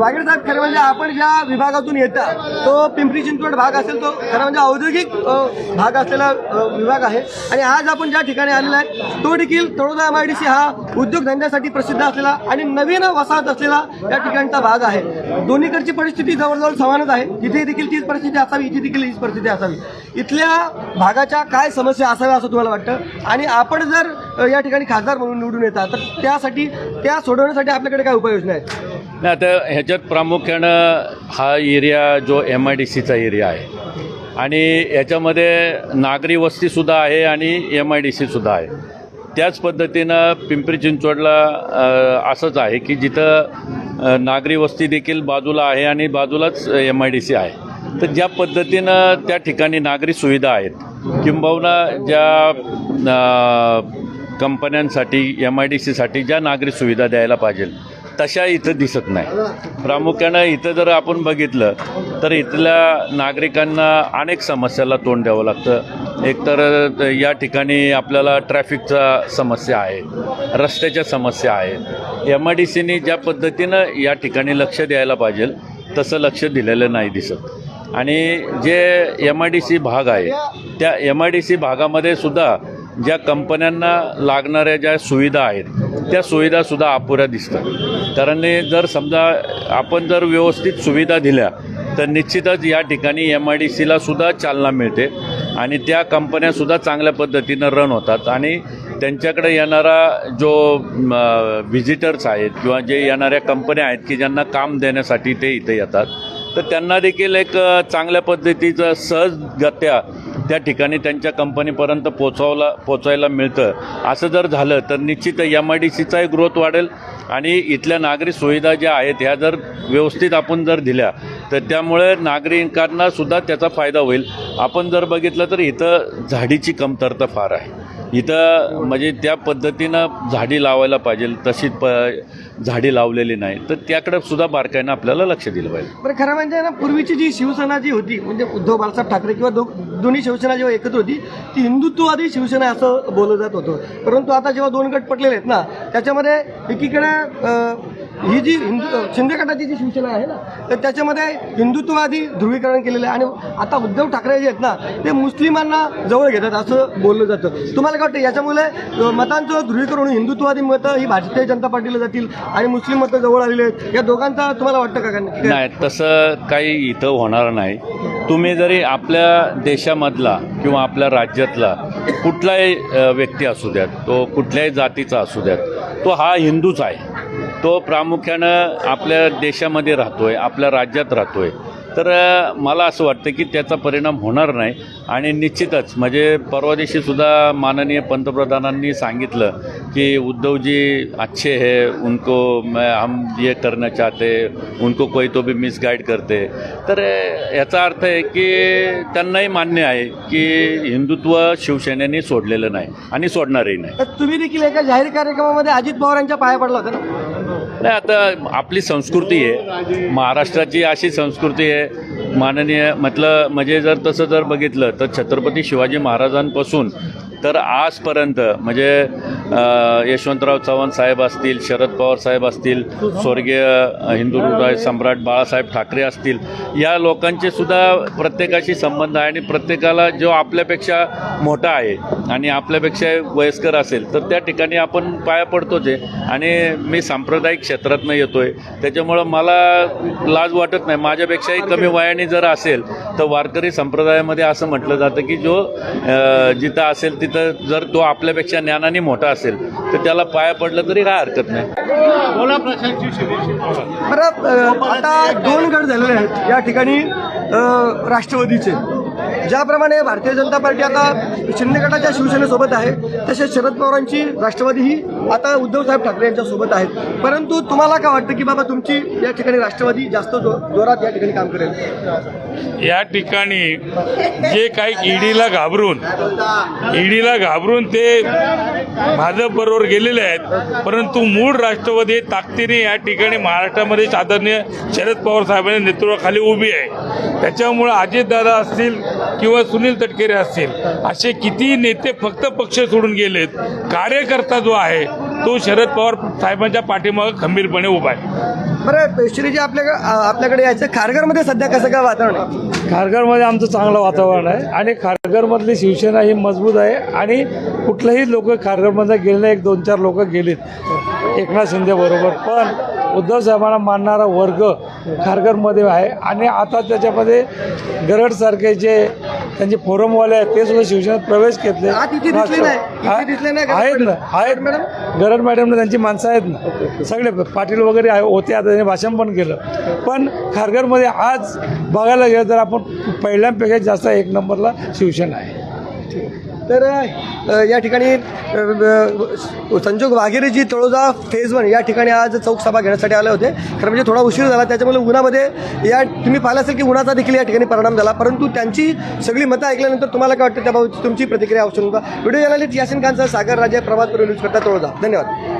वागेड साहेब खरं म्हणजे आपण ज्या विभागातून येता तो पिंपरी चिंचवड भाग असेल तो खरं म्हणजे औद्योगिक भाग असलेला विभाग आहे. आणि आज आपण ज्या ठिकाणी आलेला आहे तो देखील Taloda M I D C हा उद्योगधंद्यासाठी प्रसिद्ध असलेला आणि नवीन वसाहत असलेला या ठिकाणचा भाग आहे. दोन्हीकडची परिस्थिती जवळजवळ समानच आहे. जिथे देखील तीच परिस्थिती असावी इथे देखील हीच परिस्थिती असावी. इथल्या भागाच्या काय समस्या असाव्या असं तुम्हाला वाटतं? आणि आपण जर या ठिकाणी खासदार म्हणून निवडून येतात तर त्यासाठी त्या सोडवण्यासाठी आपल्याकडे काय उपाययोजना आहेत नाही आता ह्याच्यात प्रामुख्यानं हा एरिया जो एम आय डी सीचा एरिया आहे. आणि याच्यामध्ये नागरी वस्तीसुद्धा आहे आणि एम आय डी सीसुद्धा आहे. त्याच पद्धतीनं पिंपरी चिंचवडला असंच आहे की जिथं नागरी वस्ती देखील बाजूला आहे आणि बाजूलाच एम आय डी सी आहे. तर ज्या पद्धतीनं त्या ठिकाणी नागरी सुविधा आहेत किंबहुना ज्या कंपन्यांसाठी एम आय डी सीसाठी ज्या नागरी सुविधा द्यायला पाहिजे तशा इथं दिसत नाही. प्रामुख्यानं इथं जर आपण बघितलं तर इथल्या नागरिकांना अनेक समस्याला तोंड द्यावं लागतं. एकतर या ठिकाणी आपल्याला ट्रॅफिकचा समस्या आहे रस्त्याच्या समस्या आहेत एम आय डी सीने ज्या पद्धतीनं या ठिकाणी लक्ष द्यायला पाहिजे तसं लक्ष दिलेलं नाही दिसत. आणि जे एम आय डी सी भाग आहे त्या एम आय डी सी भागामध्ये सुद्धा ज्या कंपन्यांना लागणाऱ्या ज्या सुविधा आहेत त्या सुविधासुद्धा अपुऱ्या दिसतात. कारण हे जर समजा आपण जर व्यवस्थित सुविधा दिल्या तर निश्चितच या ठिकाणी एम आय डी सीला सुद्धा चालना मिळते आणि त्या कंपन्यासुद्धा चांगल्या पद्धतीनं रन होतात. आणि त्यांच्याकडे येणारा जो व्हिजिटर्स आहेत किंवा जे येणाऱ्या कंपन्या आहेत की ज्यांना काम देण्यासाठी ते इथे येतात तर त्यांना देखील एक चांगल्या पद्धतीचं सहजगत्या त्या ठिकाणी त्यांच्या कंपनीपर्यंत पोचवला पोचायला मिळतं. असं जर झालं तर निश्चित एम आय डी सीचाही ग्रोथ वाढेल आणि इथल्या नागरी सुविधा ज्या आहेत ह्या जर व्यवस्थित आपण जर दिल्या तर त्यामुळे नागरिकांना सुद्धा त्याचा फायदा होईल. आपण जर बघितलं तर इथं झाडीची कमतरता फार आहे. इथं म्हणजे त्या पद्धतीनं झाडी लावायला पाहिजे तशी प झाडी लावलेली नाही. तर त्याकडे सुद्धा बारकाईनं आपल्याला लक्ष दिलं पाहिजे. बरं खरं म्हणजे ना पूर्वीची जी शिवसेना जी होती म्हणजे उद्धव बाळासाहेब ठाकरे किंवा दो दोन्ही शिवसेना जेव्हा एकत्र होती ती हिंदुत्ववादी शिवसेना असं बोललं जात होतं. परंतु आता जेव्हा दोन गट पटलेले आहेत ना त्याच्यामध्ये एकीकडे ही जी हिंदू अं, शिंदे गटाची जी शिवसेना आहे ना तर त्याच्यामध्ये हिंदुत्ववादी ध्रुवीकरण केलेलं आहे. आणि आता उद्धव ठाकरे जे आहेत ना ते मुस्लिमांना जवळ घेतात असं बोललं जातं. तुम्हाला काय वाटतं याच्यामुळे मतांचं ध्रुवीकरण हिंदुत्ववादी मतं ही भारतीय जनता पार्टीला जातील आणि मुस्लिम मतं जवळ आलेले आहेत? या दोघांचा तुम्हाला वाटतं का नाही तसं काही इथं होणार नाही. तुम्ही जरी आपल्या देशामधला किंवा आपल्या राज्यातला कुठलाही व्यक्ती असू द्यात तो कुठल्याही जातीचा असू द्यात तो हा हिंदूच आहे. तो प्रामुख्यानं आपल्या देशामध्ये राहतो आहे आपल्या राज्यात राहतो आहे तर मला असं वाटतं की त्याचा परिणाम होणार नाही. आणि निश्चितच म्हणजे परवा दिवशीसुद्धा माननीय पंतप्रधानांनी सांगितलं की उद्धवजी अच्छे है उनको मैं हम ये करना चाहते उनको कोई तो भी मिसगाईड करते तर याचा अर्थ आहे की त्यांनाही मान्य आहे की हिंदुत्व शिवसेनेने सोडलेलं नाही आणि सोडणारही नाही. तर तुम्ही देखील एका जाहीर कार्यक्रमामध्ये अजित पवार यांच्या पाया पडला होता ना? नाही आता आपली संस्कृती आहे. महाराष्ट्राची अशी संस्कृती आहे. माननीय म्हटलं म्हणजे जर तसं जर बघितलं तर छत्रपती शिवाजी महाराजांपासून तर आजपर्यंत म्हणजे यशवंतराव चव्हाण साहेब असतील शरद पवार साहेब असतील स्वर्गीय हिंदू हृदय सम्राट बाळासाहेब ठाकरे असतील या लोकांचे सुद्धा प्रत्येकाशी संबंध आहे आणि प्रत्येकाला जो आपल्यापेक्षा मोठा आहे आणि आपल्यापेक्षा वयस्कर असेल तर त्या ठिकाणी आपण पाया पडतोच आहे आणि मी सांप्रदायिक क्षेत्रातनं येतोय त्याच्यामुळं मला लाज वाटत नाही. माझ्यापेक्षाही कमी वयाने जर असेल तर वारकरी संप्रदायामध्ये असं म्हटलं जातं की जो जिथं असेल तिथं जर तो आपल्यापेक्षा ज्ञानाने मोठा असेल तर त्याला पाया पडलं तरी काय हरकत नाही. बरं आता दोन गट झालेले आहेत या ठिकाणी राष्ट्रवादीचे. ज्याप्रमाणे भारतीय जनता पार्टी आता शिंदे गटाच्या शिवसेनेसोबत आहे तसेच शरद पवारांची राष्ट्रवादी ही आता उद्धव साहेब ठाकरे यांच्यासोबत आहेत. परंतु तुम्हाला काय वाटतं की बाबा तुमची या ठिकाणी राष्ट्रवादी जास्त जोरात या ठिकाणी काम करेल? या ठिकाणी जे काही ईडीला घाबरून ईडीला घाबरून ते भाजपबरोबर गेलेले आहेत परंतु मूळ राष्ट्रवादी ताकदीने या ठिकाणी महाराष्ट्रामध्ये आदरणीय शरद पवार साहेबांच्या नेतृत्वाखाली उभी आहे. त्याच्यामुळं अजितदादा असतील किंवा सुनील तटकरे असतील असे किती नेते फक्त पक्ष सोडून गेलेत कार्यकर्ता जो आहे तो शरद पवार साहेबांच्या पाठीमागं खंबीरपणे उभा आहे बरं श्रीजी आपल्याकडे आपल्याकडे यायचं खारघरमध्ये सध्या कसं काय वातावरण आहे खारघरमध्ये आमचं चांगलं वातावरण आहे आणि खारघरमधली शिवसेना ही मजबूत आहे आणि कुठलेही लोक खारघरमध्ये गेले नाही, एक दोन चार लोक गेलेत एकनाथ शिंदे बरोबर पण उद्धव साहेबांना मानणारा वर्ग खारघरमध्ये आहे आणि आता त्याच्यामध्ये गरडसारखे जे त्यांचे फोरमवाले आहेत ते सुद्धा शिवसेनेत प्रवेश घेतले आत इथे दिसले नाही. इथे दिसले नाही गरड आहेत ना. आहेत मॅडम? गरड मॅडमने त्यांची माणसं आहेत ना सगळे पाटील वगैरे आहे होते आता त्यांनी भाषण पण केलं. पण खारघरमध्ये आज बघायला गेलं तर आपण पहिल्यांपेक्षा जास्त एक नंबरला शिवसेना आहे. तर या ठिकाणी संजोग वाघेरेजी तळोजा फेज वन या ठिकाणी आज चौक सभा घेण्यासाठी आले होते. खरं म्हणजे थोडा उशीर झाला त्याच्यामुळे उन्हामध्ये या तुम्ही पाहिलं असेल की उन्हाचा देखील या ठिकाणी परिणाम झाला परंतु त्यांची सगळी मतं ऐकल्यानंतर तुम्हाला काय वाटतं? त्याबाबत तुमची प्रतिक्रिया आवश्यक होता व्हिडिओ जर्नलिस्ट यासिन खानचा सागर राजे प्रभात न्यूज करता तळोजा. धन्यवाद.